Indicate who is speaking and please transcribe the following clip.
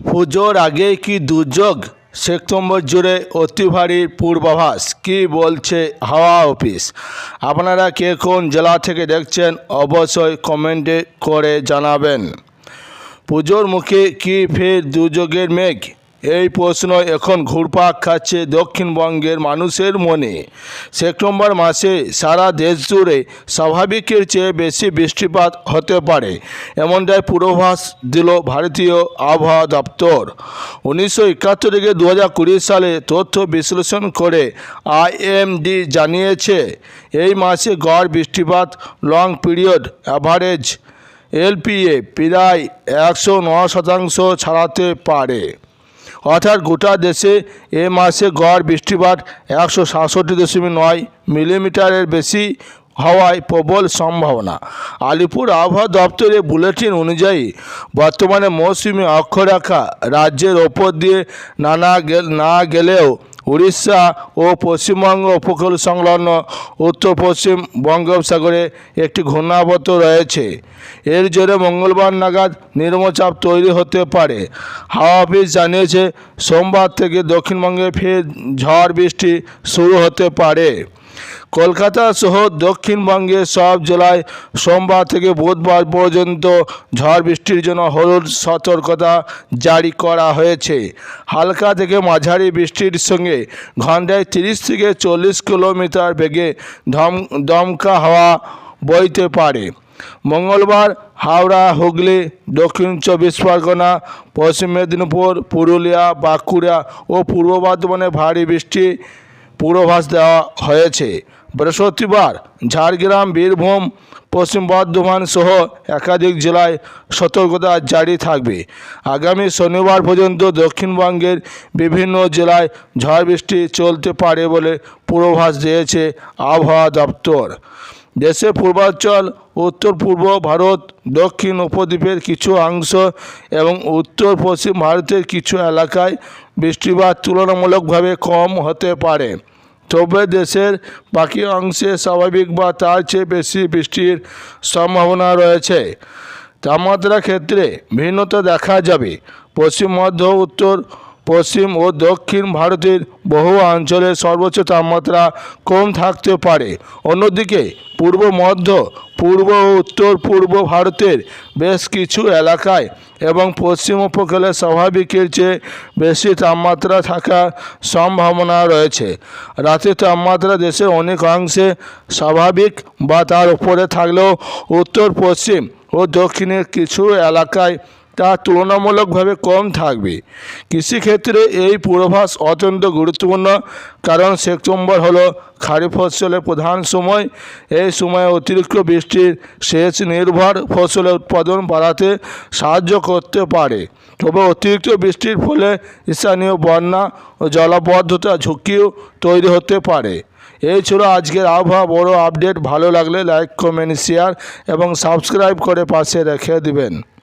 Speaker 1: পুজোর আগে কি দুর্যোগ? সেপ্টেম্বর জুড়ে অতি ভারী পূর্বাভাস। কি বলছে হাওয়া অফিস? আপনারা কে কোন জেলা থেকে দেখছেন অবশ্যই কমেন্টে করে জানাবেন। পুজোর মুখে কি ফের দুর্যোগের মেঘ? এই প্রশ্ন এখন ঘুরপাক খাচ্ছে দক্ষিণবঙ্গের মানুষের মনে। সেপ্টেম্বর মাসে সারা দেশ জুড়ে স্বাভাবিকের চেয়ে বেশি বৃষ্টিপাত হতে পারে, এমনটাই পূর্বাভাস দিল ভারতীয় আবহাওয়া দপ্তর। উনিশশো একাত্তর থেকে দু হাজার কুড়ি সালে তথ্য বিশ্লেষণ করে আইএমডি জানিয়েছে, এই মাসে গড় বৃষ্টিপাত লং পিরিয়ড অ্যাভারেজ এলপিএ প্রায় একশো ন শতাংশ ছাড়াতে পারে। অর্থাৎ গোটা দেশে এ মাসে গড় বৃষ্টিপাত একশো সাতষট্টি দশমিক নয় মিলিমিটারের বেশি হওয়ায় প্রবল সম্ভাবনা। আলিপুর আবহাওয়া দপ্তরের বুলেটিন অনুযায়ী বর্তমানে মৌসুমি অক্ষরেখা রাজ্যের ওপর দিয়ে নানা না গেলেও উড়িষ্যা ও পশ্চিমবঙ্গ উপকূল সংলগ্ন উত্তর পশ্চিম বঙ্গোপসাগরে একটি ঘূর্ণাবত রয়েছে। এর জোরে মঙ্গলবার নাগাদ নিম্নচাপ তৈরি হতে পারে। হাওয়া অফিস জানিয়েছে, সোমবার থেকে দক্ষিণবঙ্গে ফের ঝড় বৃষ্টি শুরু হতে পারে। কলকাতা সহ দক্ষিণবঙ্গের সব জেলায় সোমবার থেকে বুধবার পর্যন্ত ঝড় বৃষ্টির জন্য হলুদ সতর্কতা জারি করা হয়েছে। হালকা থেকে মাঝারি বৃষ্টির সঙ্গে ঘন্টায় তিরিশ থেকে চল্লিশ কিলোমিটার বেগে ধম, দমকা হাওয়া বইতে পারে। মঙ্গলবার হাওড়া, হুগলি, দক্ষিণ চব্বিশ পরগনা, পশ্চিম মেদিনীপুর, পুরুলিয়া, বাঁকুড়া ও পূর্ব বর্ধমানে ভারী বৃষ্টি পূর্বাভাস দেওয়া হয়েছে। বৃহস্পতিবার ঝাড়গ্রাম, বীরভূম, পশ্চিম বর্ধমান সহ একাধিক জেলায় সতর্কতা জারি থাকবে। আগামী শনিবার পর্যন্ত দক্ষিণবঙ্গের বিভিন্ন জেলায় ঝড় বৃষ্টি চলতে পারে বলে পূর্বাভাস দিয়েছে আবহাওয়া দপ্তর। দেশে পূর্বাঞ্চল, উত্তর পূর্ব ভারত, দক্ষিণ উপদ্বীপের কিছু অংশ এবং উত্তর পশ্চিম ভারতের কিছু এলাকায় বৃষ্টিপাত তুলনামূলকভাবে কম হতে পারে। তবে দেশের বাকি অংশে স্বাভাবিক বা তার চেয়ে বেশি বৃষ্টির সম্ভাবনা রয়েছে। তাপমাত্রার ক্ষেত্রে ভিন্নতা দেখা যাবে। পশ্চিম, মধ্য, উত্তর পশ্চিম ও দক্ষিণ ভারতের বহু অঞ্চলে সর্বোচ্চ তাপমাত্রা কম থাকতে পারে। অন্যদিকে, পূর্ব মধ্য, পূর্ব ও উত্তর পূর্ব ভারতের বেশ কিছু এলাকায় এবং পশ্চিম উপকূলে স্বাভাবিকের চেয়ে বেশি তাপমাত্রা থাকার সম্ভাবনা রয়েছে। রাতের তাপমাত্রা দেশের অনেক অংশে স্বাভাবিক বা তার উপরে থাকলেও উত্তর, পশ্চিম ও দক্ষিণের কিছু এলাকায় তা তুলনামূলকভাবে কম থাকবে। কৃষিক্ষেত্রে এই পূর্বাভাস অত্যন্ত গুরুত্বপূর্ণ, কারণ সেপ্টেম্বর হলো খারিফ ফসলের প্রধান সময়। এই সময়ে অতিরিক্ত বৃষ্টির সেচ নির্ভর ফসলের উৎপাদন বাড়াতে সাহায্য করতে পারে। তবে অতিরিক্ত বৃষ্টির ফলে স্থানীয় বন্যা ও জলাবদ্ধতা ঝুঁকিও তৈরি হতে পারে। এই ছিল আজকের আবহাওয়া। বড় আপডেট। ভালো লাগলে লাইক, কমেন্ট, শেয়ার এবং সাবস্ক্রাইব করে পাশে রেখে দিবেন।